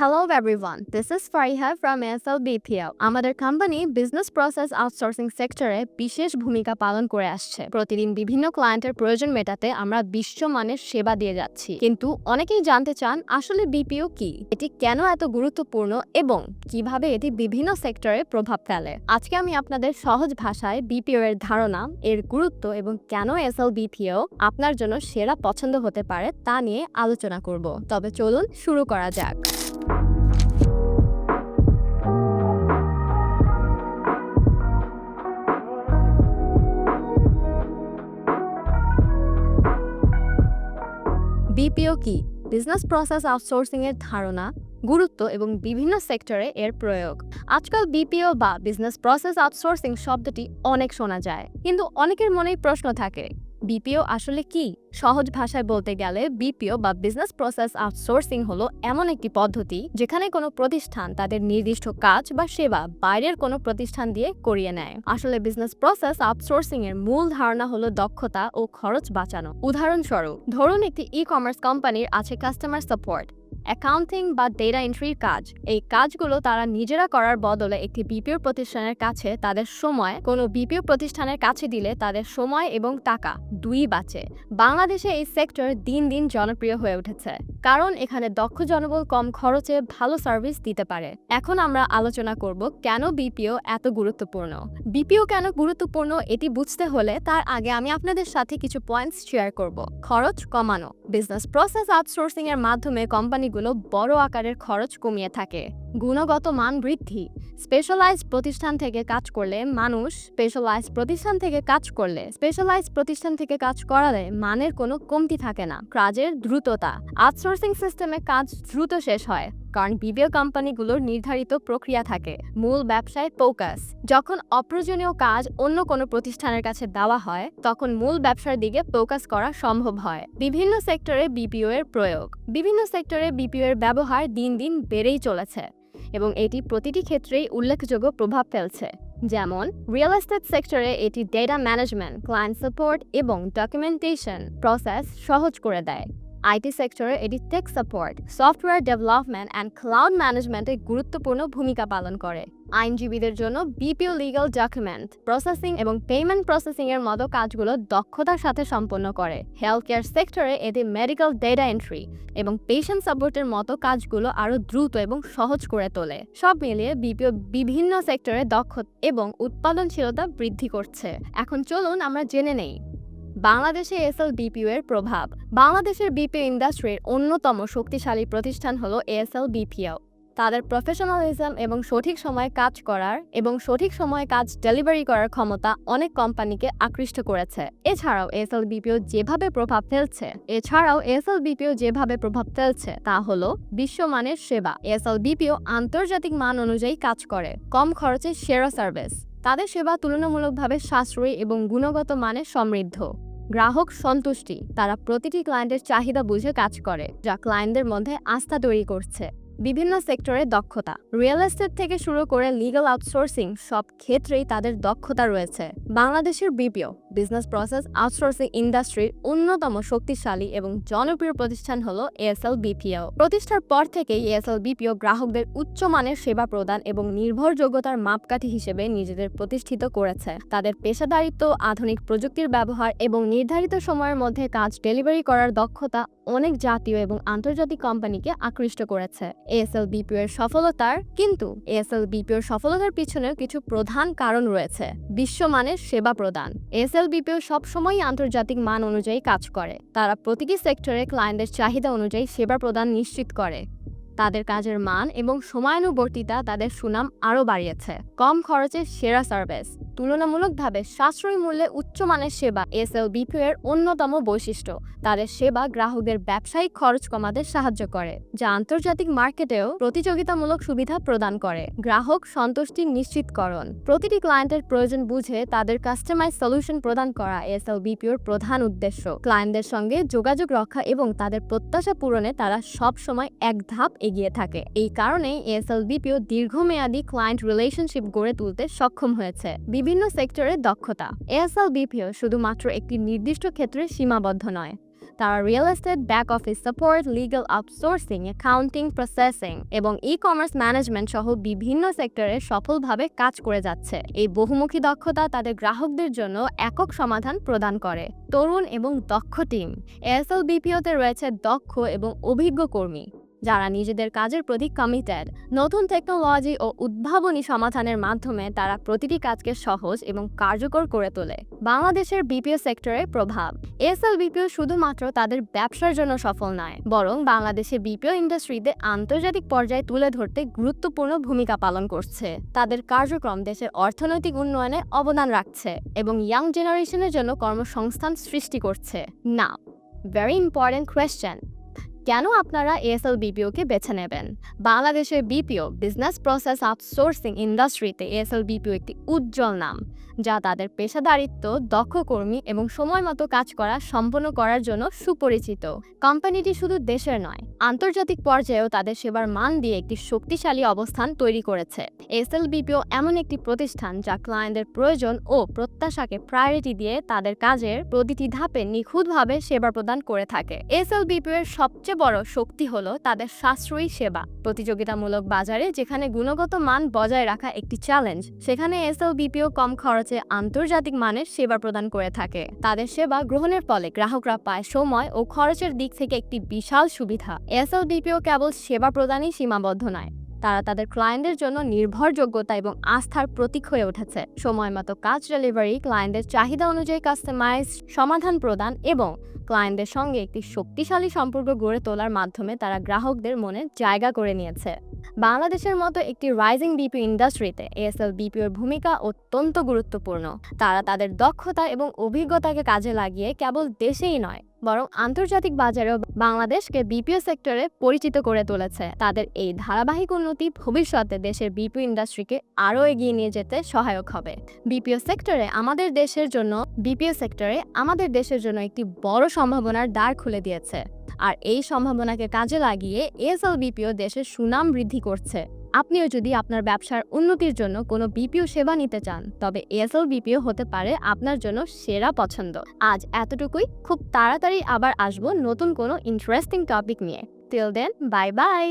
Hello everyone, this is Fariha from ASL BPO. আমাদের company business process outsourcing সেক্টরে বিশেষ ভূমিকা পালন করে আসছে। প্রতিদিন বিভিন্ন ক্লায়েন্টের প্রয়োজন মেটাতে আমরা বিশ্বমানের সেবা দিয়ে যাচ্ছি। কিন্তু অনেকেই জানতে চান আসলে বিপিও কি? এটি কেন এত গুরুত্বপূর্ণ এবং কীভাবে এটি বিভিন্ন সেক্টরে প্রভাব ফেলে? আজকে আমি আপনাদের সহজ ভাষায় বিপিও এর ধারণা এর গুরুত্ব এবং কেন এসএল বিপিও আপনার জন্য সেরা পছন্দ হতে পারে তা নিয়ে আলোচনা করব। তবে চলুন শুরু করা যাক। বিপিও কি? বিজনেস প্রসেস আউটসোর্সিং এর ধারণা, গুরুত্ব এবং বিভিন্ন সেক্টরে এর প্রয়োগ। আজকাল বিপিও বা বিজনেস প্রসেস আউটসোর্সিং শব্দটি অনেক শোনা যায়, কিন্তু অনেকের মনেই প্রশ্ন থাকে বিপিও আসলে কি? সহজ ভাষায় বলতে গেলে বিপিও বা বিজনেস প্রসেস আউটসোর্সিং হলো এমন একটি পদ্ধতি যেখানে কোনো প্রতিষ্ঠান তাদের নির্দিষ্ট কাজ বা সেবা বাইরের কোনো প্রতিষ্ঠান দিয়ে করিয়ে নেয়। আসলে বিজনেস প্রসেস আউটসোর্সিং এর মূল ধারণা হলো দক্ষতা ও খরচ বাঁচানো। উদাহরণস্বরূপ, ধরুন একটি ই কমার্স কোম্পানির আছে কাস্টমার সাপোর্ট অ্যাকাউন্টিং বা ডেটা এন্ট্রির কাজ। এই কাজগুলো তারা নিজেরা করার বদলে একটি বিপিও প্রতিষ্ঠানের কাছে তাদের সময়, কোনো বিপিও প্রতিষ্ঠানের কাছে দিলে তাদের সময় এবং টাকা দুই বাঁচে। বাংলাদেশে এই সেক্টর দিন দিন জনপ্রিয় হয়ে উঠেছে, কারণ এখানে দক্ষ জনবল কম খরচে ভালো সার্ভিস দিতে পারে। এখন আমরা আলোচনা করব কেন বিপিও এত গুরুত্বপূর্ণ? বিপিও কেন গুরুত্বপূর্ণ এটি বুঝতে হলে তার আগে আমি আপনাদের সাথে কিছু পয়েন্টস শেয়ার করব। খরচ কমানো বিজনেস প্রসেস আউটসোর্সিং এর মাধ্যমে কোম্পানিগুলো বড় আকারের খরচ কমিয়ে থাকে। গুণগত মান বৃদ্ধি। স্পেশালাইজ প্রতিষ্ঠান থেকে কাজ করলে মানুষ স্পেশালাইজ প্রতিষ্ঠান থেকে কাজ করলে স্পেশালাইজ প্রতিষ্ঠান থেকে কাজ করালে মানের কোনো কমতি থাকে না। কাজের দ্রুততা। আউটসোর্সিং সিস্টেমে কাজ দ্রুত শেষ হয়। কারণ বিবিও কোম্পানিগুলোর নির্ধারিত প্রক্রিয়া থাকে। মূল ব্যবসায় ফোকাস। যখন অপ্রয়োজনীয় কাজ অন্য কোনো প্রতিষ্ঠানের কাছে দেওয়া হয়, তখন মূল ব্যবসার দিকে ফোকাস করা সম্ভব হয়। বিভিন্ন সেক্টরে বিপিও এর প্রয়োগ। বিভিন্ন সেক্টরে বিপিও এর ব্যবহার দিন দিন বেড়েই চলেছে এবং এটি প্রতিটি ক্ষেত্রেই উল্লেখযোগ্য প্রভাব ফেলছে। যেমন, রিয়েল এস্টেট সেক্টরে এটি ডেটা ম্যানেজমেন্ট, ক্লায়েন্ট সাপোর্ট এবং ডকুমেন্টেশন প্রসেস সহজ করে দেয়। আইটি সেক্টরে এটি tech support software development and cloud ম্যানেজমেন্টে গুরুত্বপূর্ণ ভূমিকা পালন করে। আইনজীবীদের জন্য বিপিও লিগাল ডকুমেন্ট প্রসেসিং এবং পেমেন্ট প্রসেসিং এর মতো কাজগুলো দক্ষতার সাথে সম্পন্ন করে। হেলথ কেয়ার সেক্টরে এটি মেডিকেল ডেটা এন্ট্রি এবং পেশেন্ট সাপোর্টের মতো কাজগুলো আরও দ্রুত এবং সহজ করে তোলে। সব মিলিয়ে বিপিও বিভিন্ন সেক্টরে দক্ষ এবং উৎপাদনশীলতা বৃদ্ধি করছে। এখন চলুন আমরা জেনে নেই। বাংলাদেশে এসএল বিপিও এর প্রভাব। বাংলাদেশের বিপিও ইন্ডাস্ট্রির অন্যতম শক্তিশালী প্রতিষ্ঠান হলো এএসএল বিপিও তাদের প্রফেশনালিজম এবং সঠিক সময়ে কাজ করার এবং সঠিক সময়ে কাজ ডেলিভারি করার ক্ষমতা অনেক কোম্পানিকে আকৃষ্ট করেছে। এছাড়াও এসএল বিপিও যেভাবে প্রভাব ফেলছে, এছাড়াও এসএল বিপিও যেভাবে প্রভাব ফেলছে তা হলো বিশ্বমানের সেবা। এসএল বিপিও আন্তর্জাতিক মান অনুযায়ী কাজ করে, কম খরচে সেরা সার্ভিস তাদের সেবা তুলনামূলকভাবে সাশ্রয়ী এবং গুণগত মানে সমৃদ্ধ। গ্রাহক সন্তুষ্টি, তারা প্রতিটি ক্লায়েন্টের চাহিদা বুঝে কাজ করে, যা ক্লায়েন্টদের মধ্যে আস্থা তৈরি করছে। বিভিন্ন সেক্টরে দক্ষতা রিয়েল এস্টেট থেকে শুরু করে লিগাল আউটসোর্সিং সব ক্ষেত্রেই তাদের দক্ষতা রয়েছে। বাংলাদেশের বিপিও বিজনেস প্রসেস আউটসোর্সিং ইন্ডাস্ট্রির অন্যতম শক্তিশালী এবং জনপ্রিয় প্রতিষ্ঠান হলো এএসএল বিপিও প্রতিষ্ঠার পর থেকেই এএসএল বিপিও গ্রাহকদের উচ্চমানের সেবা প্রদান এবং নির্ভরযোগ্যতার মাপকাঠি হিসেবে নিজেদের প্রতিষ্ঠিত করেছে। তাদের পেশাদারিত্ব, আধুনিক প্রযুক্তির ব্যবহার এবং নির্ধারিত সময়ের মধ্যে কাজ ডেলিভারি করার দক্ষতা অনেক জাতীয় এবং আন্তর্জাতিক কোম্পানিকে আকৃষ্ট করেছে। এএসএল বিপিও এর সফলতার কিন্তু এএসএল বিপিওর সফলতার পিছনেও কিছু প্রধান কারণ রয়েছে। বিশ্বমানের সেবা প্রদান। এএসএল বিপিও সবসময়ই আন্তর্জাতিক মান অনুযায়ী কাজ করে। তারা প্রতিটি সেক্টরে ক্লায়েন্টের চাহিদা অনুযায়ী সেবা প্রদান নিশ্চিত করে। তাদের কাজের মান এবং সময়ানুবর্তিতা তাদের সুনাম আরও বাড়িয়েছে। কম খরচে সেরা সার্ভিস তুলনামূলকভাবে সাশ্রয়ী মূল্যে উচ্চমানের সেবা এসএল বিপিও এর অন্যতম বৈশিষ্ট্য। তাদের সেবা গ্রাহকদের ব্যবসায়িক খরচ কমাতে সাহায্য করে, যা আন্তর্জাতিক মার্কেটেও প্রতিযোগিতামূলক সুবিধা প্রদান করে। গ্রাহক সন্তুষ্টি নিশ্চিতকরণ। প্রতিটি ক্লায়েন্টের প্রয়োজন বুঝে তাদের কাস্টমাইজ সলিউশন প্রদান করা এসএল বিপিওর প্রধান উদ্দেশ্য। ক্লায়েন্টদের সঙ্গে যোগাযোগ রক্ষা এবং তাদের প্রত্যাশা পূরণে তারা সব সময় এক ধাপ এগিয়ে থাকে। এই কারণেই এসএল বিপিও দীর্ঘমেয়াদী ক্লায়েন্ট রিলেশনশিপ গড়ে তুলতে সক্ষম হয়েছে। বিভিন্ন সেক্টরে দক্ষতা। এএসএল বিপিও শুধুমাত্র একটি নির্দিষ্ট ক্ষেত্রে সীমাবদ্ধ নয়। তারা real estate, back office support, legal outsourcing, accounting, processing এবং ই কমার্স ম্যানেজমেন্ট সহ বিভিন্ন সেক্টরে সফলভাবে কাজ করে যাচ্ছে। এই বহুমুখী দক্ষতা তাদের গ্রাহকদের জন্য একক সমাধান প্রদান করে। তরুণ এবং দক্ষ টিম। এসএল বিপিওতে রয়েছে দক্ষ এবং অভিজ্ঞ কর্মী। যারা নিজেদের কাজের প্রতি কমিটেড নতুন টেকনোলজি ও উদ্ভাবনী সমাধানের মাধ্যমে তারা প্রতিটি কাজকে সহজ এবং কার্যকর করে তোলে। বাংলাদেশের বিপিও সেক্টরের প্রভাব। এসএল বিপিও শুধুমাত্র তাদের ব্যবসার জন্য সফল নয়, বরং বাংলাদেশে বিপিও ইন্ডাস্ট্রিতে আন্তর্জাতিক পর্যায়ে তুলে ধরতে গুরুত্বপূর্ণ ভূমিকা পালন করছে। তাদের কার্যক্রম দেশের অর্থনৈতিক উন্নয়নে অবদান রাখছে এবং ইয়াং জেনারেশনের জন্য কর্মসংস্থান সৃষ্টি করছে। না ভেরি ইম্পর্ট্যান্ট কোয়েশ্চেন কেন আপনারা এএসএল বিপিওকে বেছে নেবেন? বাংলাদেশের বিপিও, বিজনেস প্রসেস আউটসোর্সিং ইন্ডাস্ট্রিতে এএসএল বিপিও একটি উজ্জ্বল নাম, যা তাদের পেশাদারিত্ব, দক্ষ কর্মী এবং সময় মতো কাজ করা, সম্পন্ন করার জন্য সুপরিচিত। কোম্পানিটি শুধু দেশের নয়, আন্তর্জাতিক পর্যায়েও তাদের সেবার মান দিয়ে একটি শক্তিশালী অবস্থান তৈরি করেছে। এসএল বিপিও এমন একটি প্রতিষ্ঠান যা ক্লায়েন্টদের প্রয়োজন ও প্রত্যাশাকে প্রায়োরিটি দিয়ে তাদের কাজের প্রতিটি ধাপে নিখুঁতভাবে সেবা প্রদান করে থাকে। এসএল বিপিও এর সবচেয়ে বড় শক্তি হল তাদের সাশ্রয়ী সেবা। প্রতিযোগিতামূলক বাজারে যেখানে গুণগত মান বজায় রাখা একটি চ্যালেঞ্জ সেখানে এসএল বিপিও কম খরচে আন্তর্জাতিক মানের সেবা প্রদান করে থাকে। তাদের সেবা গ্রহণের ফলে গ্রাহকরা পায় সময় ও খরচের দিক থেকে একটি বিশাল সুবিধা। এসএল বিপিও কেবল সেবা প্রদানই সীমাবদ্ধ নয় তারা তাদের ক্লায়েন্টদের জন্য নির্ভরযোগ্যতা এবং আস্থার প্রতীক হয়ে উঠেছে। সময় মতো কাজ ডেলিভারি ক্লায়েন্টদের চাহিদা অনুযায়ী কাস্টমাইজ সমাধান প্রদান এবং ক্লায়েন্টদের সঙ্গে একটি শক্তিশালী সম্পর্ক গড়ে তোলার মাধ্যমে তারা গ্রাহকদের মনে জায়গা করে নিয়েছে। বাংলাদেশের মতো একটি রাইজিং বিপি ইন্ডাস্ট্রিতে এএসএল বিপিওর ভূমিকা অত্যন্ত গুরুত্বপূর্ণ। তারা তাদের দক্ষতা এবং অভিজ্ঞতাকে কাজে লাগিয়ে কেবল দেশেই নয়, বরং আন্তর্জাতিক বাজারেও বাংলাদেশকে বিপিও সেক্টরে পরিচিত করে তুলেছে। তাদের এই ধারাবাহিক উন্নতি ভবিষ্যতে দেশের বিপিও ইন্ডাস্ট্রিকে আরও এগিয়ে নিয়ে যেতে সহায়ক হবে। বিপিও সেক্টরে আমাদের দেশের জন্য বিপিও সেক্টরে আমাদের দেশের জন্য একটি বড় সম্ভাবনার দ্বার খুলে দিয়েছে। আর এই সম্ভাবনাকে কাজে লাগিয়ে এসএল বিপিও দেশের সুনাম বৃদ্ধি করছে। আপনিও যদি আপনার ব্যবসার উন্নতির জন্য কোনো বিপিও সেবা নিতে চান, তবে এসএল বিপিও হতে পারে আপনার জন্য সেরা পছন্দ। আজ এতটুকুই। খুব তাড়াতাড়ি আবার আসব নতুন কোনো ইন্টারেস্টিং টপিক নিয়ে। Till then bye bye